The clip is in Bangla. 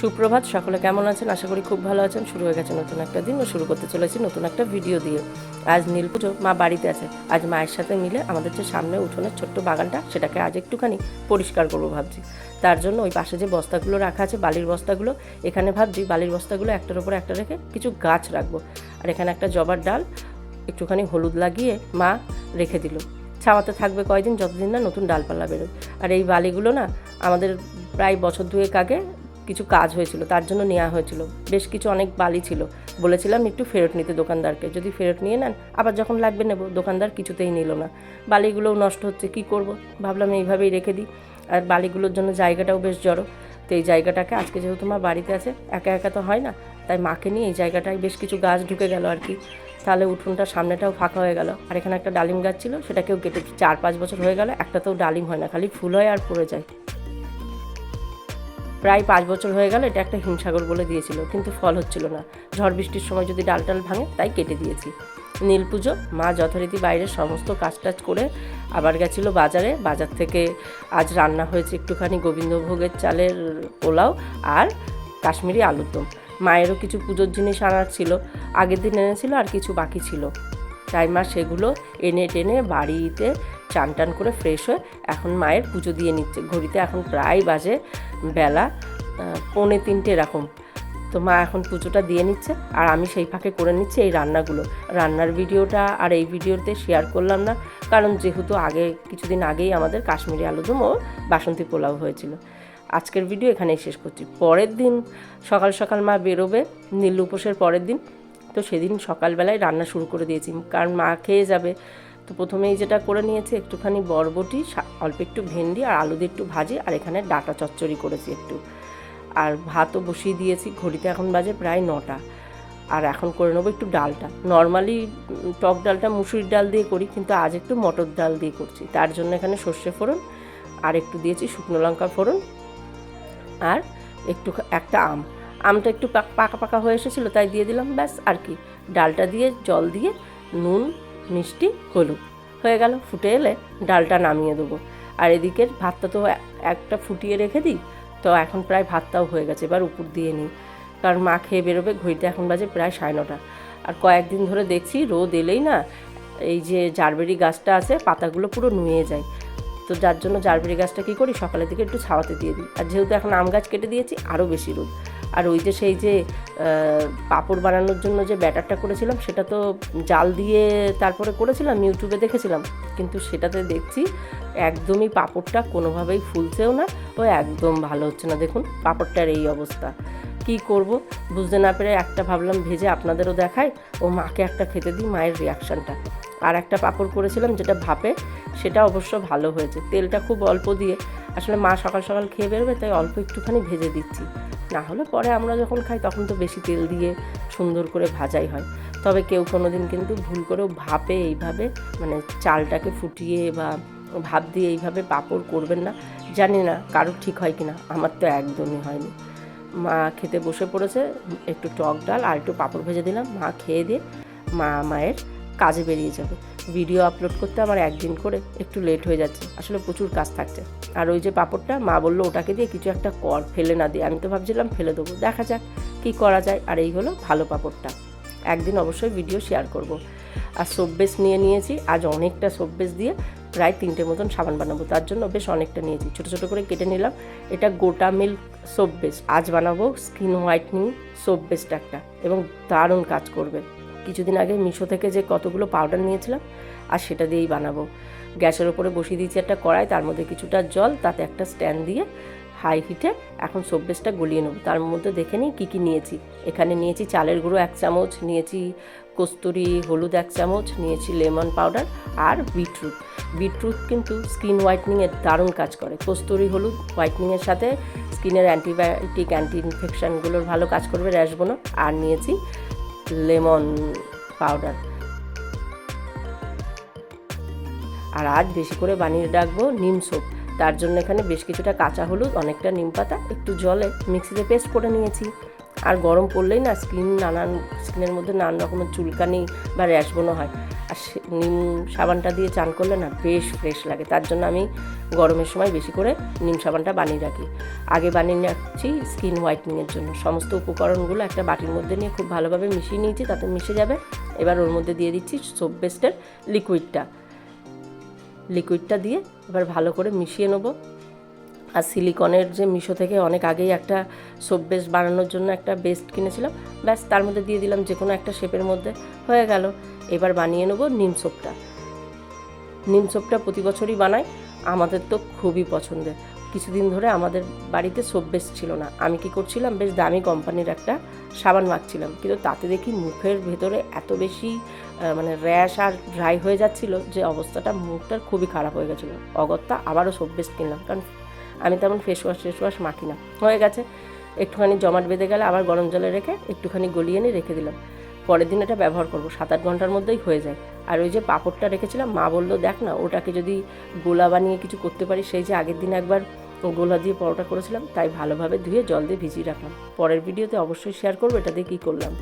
সুপ্রভাত, সকলে কেমন আছেন? আশা করি খুব ভালো আছেন। শুরু হয়ে গেছে নতুন একটা দিন ও শুরু করতে চলেছি নতুন একটা ভিডিও দিয়ে। আজ নীল পুজো, মা বাড়িতে আছে। আজ মায়ের সাথে মিলে আমাদের যে সামনে উঠোনের ছোট্ট বাগানটা, সেটাকে আজ একটুখানি পরিষ্কার করব ভাবছি। তার জন্য ওই পাশে যে বস্তাগুলো রাখা আছে, বালির বস্তাগুলো, এখানে ভাবছি বালির বস্তাগুলো একটার উপর একটা রেখে কিছু গাছ রাখব। আর এখানে একটা জবার ডাল, একটুখানি হলুদ লাগিয়ে মা রেখে দিল। ছাওয়াতে থাকবে কয়দিন, যতদিন না নতুন ডালপালা বেরোয়। আর এই বালিগুলো না আমাদের প্রায় বছর দুয়েক আগে কিছু কাজ হয়েছিল, তার জন্য নেওয়া হয়েছিল। বেশ কিছু অনেক বালি ছিল। বলেছিলাম একটু ফেরত নিতে দোকানদারকে, যদি ফেরত নিয়ে নেন, আবার যখন লাগবে নেব, দোকানদার কিছুতেই নিল না। বালিগুলোও নষ্ট হচ্ছে, কি করব? ভাবলাম এইভাবেই রেখে দিই। আর বালিগুলোর জন্য জায়গাটাও বেশ জড়ো। তো এই জায়গাটাকে, আজকে যেহেতু মা বাড়িতে আছে, একা একা তো হয় না, তাই মাকে নিয়ে এই জায়গাটায় বেশ কিছু গাছ ঢুকে গেল আর কি। তাহলে উঠোনটা সামনেটাও ফাঁকা হয়ে গেল। আর এখানে একটা ডালিম গাছ ছিল সেটাকেও কেটে চার পাঁচ বছর হয়ে গেল, একটাতেও ডালিম হয় না, খালি ফুল হয় আর পড়ে যায়। প্রায় পাঁচ বছর হয়ে গেল এটা একটা হিমসাগর বলে দিয়েছিল, কিন্তু ফল হচ্ছিল না। ঝড় বৃষ্টির সময় যদি ডাল টাল ভাঙে, তাই কেটে দিয়েছি। নীল পুজো, মা যথারীতি বাইরের সমস্ত কাজ টাজ করে আবার গেছিল বাজারে। বাজার থেকে আজ রান্না হয়েছে একটুখানি গোবিন্দভোগের চালের পোলাও আর কাশ্মীরি আলুর দম। মায়েরও কিছু পুজোর জিনিস আনার ছিল, আগের দিন এনেছিল আর কিছু বাকি ছিল। তাই মা সেগুলো এনে টেনে বাড়িতে চান টান করে ফ্রেশ হয়ে এখন মায়ের পুজো দিয়ে নিচ্ছে। ঘড়িতে এখন প্রায় বাজে বেলা পৌনে তিনটে এরকম। তো মা এখন পুজোটা দিয়ে নিচ্ছে আর আমি সেই ফাঁকে করে নিচ্ছি এই রান্নাগুলো। রান্নার ভিডিওটা আর এই ভিডিওতে শেয়ার করলাম না, কারণ যেহেতু আগে, কিছুদিন আগেই আমাদের কাশ্মীরি আলুদম ও বাসন্তী পোলাও হয়েছিল। আজকের ভিডিও এখানেই শেষ করছি। পরের দিন সকাল সকাল মা বেরোবে নীল উপোসের পরের দিন। তো সেদিন সকালবেলায় রান্না শুরু করে দিয়েছি, কারণ মা খেয়ে যাবে। তো প্রথমেই যেটা করে নিয়েছি, একটুখানি বরবটি অল্প একটু ভেন্ডি আর আলু দিয়ে একটু ভাজি আর এখানে ডাটা চচ্চড়ি করেছি একটু। আর ভাতও বসিয়ে দিয়েছি, ঘড়িতে এখন বাজে প্রায় নটা। আর এখন করে নেব একটু ডালটা। নর্মালি টক ডালটা মুসুরির ডাল দিয়ে করি, কিন্তু আজ একটু মটর ডাল দিয়ে করছি। তার জন্য এখানে সর্ষে ফোড়ন আর একটু দিয়েছি শুকনো লঙ্কা ফোড়ন আর একটু একটা আম। আমটা একটু পাকা পাকা হয়ে এসেছিল, তাই দিয়ে দিলাম, ব্যাস, আর কি। ডালটা দিয়ে জল দিয়ে নুন মিষ্টি হলুদ। হয়ে গেল, ফুটে এলে ডালটা নামিয়ে দেবো। আর এদিকের ভাতটা তো একটা ফুটিয়ে রেখে দিই, তো এখন প্রায় ভাতটাও হয়ে গেছে, এবার উপর দিয়ে নিই। কারণ মা খেয়ে বেরোবে, ঘড়িতে এখন বাজে প্রায় সাড়ে নটা। আর কয়েকদিন ধরে দেখছি রোদ এলেই না, এই যে জারবেরি গাছটা আছে, পাতাগুলো পুরো নুয়ে যায়। তো যার জন্য জারবেরি গাছটা কী করি, সকালের দিকে একটু ছাওয়াতে দিয়ে দিই। আর যেহেতু এখন আম গাছ কেটে দিয়েছি, আরও বেশি রোদ। আর ওই যে সেই যে পাঁপড় বানানোর জন্য যে ব্যাটারটা করেছিলাম, সেটা তো জাল দিয়ে তারপরে করেছিলাম, ইউটিউবে দেখেছিলাম। কিন্তু সেটাতে দেখছি একদমই পাঁপড়টা কোনোভাবেই ফুলছেও না, ও একদম ভালো হচ্ছে না। দেখুন, পাঁপড়টার এই অবস্থা। কি করব? বুঝতে না পেরে একটা ভাবলাম ভেজে আপনাদেরও দেখাই। ও মাকে একটা খেতে দিই, মায়ের রিয়াকশানটা আর একটা পাপড় করেছিলাম যেটা ভাপে, সেটা অবশ্য ভালো হয়েছে। তেলটা খুব অল্প দিয়ে, আসলে মা সকাল সকাল খেয়ে বেরোবে, তাই অল্প একটুখানি ভেজে দিচ্ছি। না হলে পরে আমরা যখন খাই তখন তো বেশি তেল দিয়ে সুন্দর করে ভাজাই হয়। তবে কেউ কোনো দিন কিন্তু ভুল করেও ভাপে এইভাবে মানে চালটাকে ফুটিয়ে বা ভাপ দিয়ে এইভাবে পাঁপড় করবেন না। জানি না কারোর ঠিক হয় কি না আমার তো একদমই হয়নি। মা খেতে বসে পড়েছে, একটু টক ডাল আর একটু পাঁপড় ভেজে দিলাম। মা খেয়ে দিয়ে মা, মায়ের কাজে বেরিয়ে যাবে। ভিডিও আপলোড করতে আমার একদিন করে একটু লেট হয়ে যাচ্ছে। আসলে প্রচুর কাজ থাকছে। আর ওই যে পাঁপড়টা, মা বলল ওটাকে দিয়ে কিছু একটা কর, ফেলে না দিয়ে আমি তো ভাবছিলাম ফেলে দেবো। দেখা যাক কী করা যায়। আর এই হলো ভালো পাঁপড়টা। একদিন অবশ্যই ভিডিও শেয়ার করব। আর সব্বেস নিয়ে নিয়েছি। আজ অনেকটা সব্বেস দিয়ে প্রায় তিনটে মতন সাবান বানাবো। তার জন্য বেশ অনেকটা নিয়েছি। ছোটো ছোটো করে কেটে নিলাম। এটা গোটা মিল্ক সোপ বেস আজ বানাবো স্কিন হোয়াইটনিং সোপ বেসটা একটা। এবং দারুণ কাজ করবে। কিছুদিন আগে মিশো থেকে যে কতগুলো পাউডার নিয়েছিলাম, আর সেটা দিয়েই বানাবো। গ্যাসের ওপরে বসিয়ে দিয়েছি একটা কড়াই, তার মধ্যে কিছুটা জল, তাতে একটা স্ট্যান্ড দিয়ে হাই হিটে এখন সোপ গলিয়ে নেব। তার মধ্যে দেখে নিই কী কী নিয়েছি। এখানে নিয়েছি চালের গুঁড়ো এক চামচ, নিয়েছি কস্তুরি হলুদ এক চামচ, নিয়েছি লেমন পাউডার আর বিটরুট। বিটরুট কিন্তু স্কিন হোয়াইটনিংয়ের দারুণ কাজ করে। কস্তুরি হলুদ হোয়াইটনিংয়ের সাথে স্কিনের অ্যান্টিবায়োটিক অ্যান্টি ইনফেকশানগুলোর ভালো কাজ করবে র্যাশগুলো আর নিয়েছি লেমন পাউডার। আর আজ বেশি করে বানিয়ে রাখব নিম সোপ তার জন্য এখানে বেশ কিছুটা কাঁচা হলুদ, অনেকটা নিম পাতা, একটু জলে মিক্সিতে পেস্ট করে নিয়েছি। আর গরম পড়লেই না স্কিন নানান স্কিনের মধ্যে নানান রকমের চুলকানি বা র্যাশ র্যাশগুলো হয়। আর নিম সাবানটা দিয়ে চান করলে না বেশ ফ্রেশ লাগে। তার জন্য আমি গরমের সময় বেশি করে নিম সাবানটা বানিয়ে রাখি। আগে বানিয়ে রাখছি স্কিন হোয়াইটনিংয়ের জন্য। সমস্ত উপকরণগুলো একটা বাটির মধ্যে নিয়ে খুব ভালোভাবে মিশিয়ে নিয়েছি, তাতে মিশে যাবে। এবার ওর মধ্যে দিয়ে দিচ্ছি সোপ বেস্টের লিকুইডটা লিকুইডটা দিয়ে এবার ভালো করে মিশিয়ে নেব। আর সিলিকনের যে মিশো থেকে অনেক আগেই একটা সোপ বেস্ট বানানোর জন্য একটা বেস্ট কিনেছিলাম। ব্যাস, তার মধ্যে দিয়ে দিলাম যে কোনো একটা শেপের মধ্যে। হয়ে গেল। এবার বানিয়ে নেব নিম সোপটা নিম সোপটা প্রতি বছরই বানাই। আমাদের তো খুবই পছন্দের। কিছুদিন ধরে আমাদের বাড়িতে সোপ বেস্ট ছিল না। আমি কি করছিলাম? বেশ দামি কোম্পানির একটা সাবান মাখছিলাম। কিন্তু তাতে দেখি মুখের ভেতরে এত বেশি মানে র্যাশ আর ড্রাই হয়ে যাচ্ছিল যে অবস্থাটা মুখটার খুবই খারাপ হয়ে গেছিল। অগত্যা আবারও সোপ বেস্ট কিনলাম। কারণ আমি তেমন ফেস ওয়াশ ফেস ওয়াশ মাখি না। হয়ে গেছে, একটুখানি জমাট বেঁধে গেলে আবার গরম জলে রেখে একটুখানি গলিয়ে নিয়ে রেখে দিলাম। পরের দিন এটা ব্যবহার করব সাত আট ঘণ্টার মধ্যেই হয়ে যায়। আর ওই যে পাঁপড়টা রেখেছিলাম, মা বলল, দেখ না, ওটাকে যদি গোলা বানিয়ে কিছু করতে পারি, সেই যে আগের দিন একবার গোলা দিয়ে পরোটা করেছিলাম, তাই ভালোভাবে ধুয়ে জল দিয়ে ভিজিয়ে রাখলাম। পরের ভিডিওতে অবশ্যই শেয়ার করব, এটা দিয়ে কী করলাম?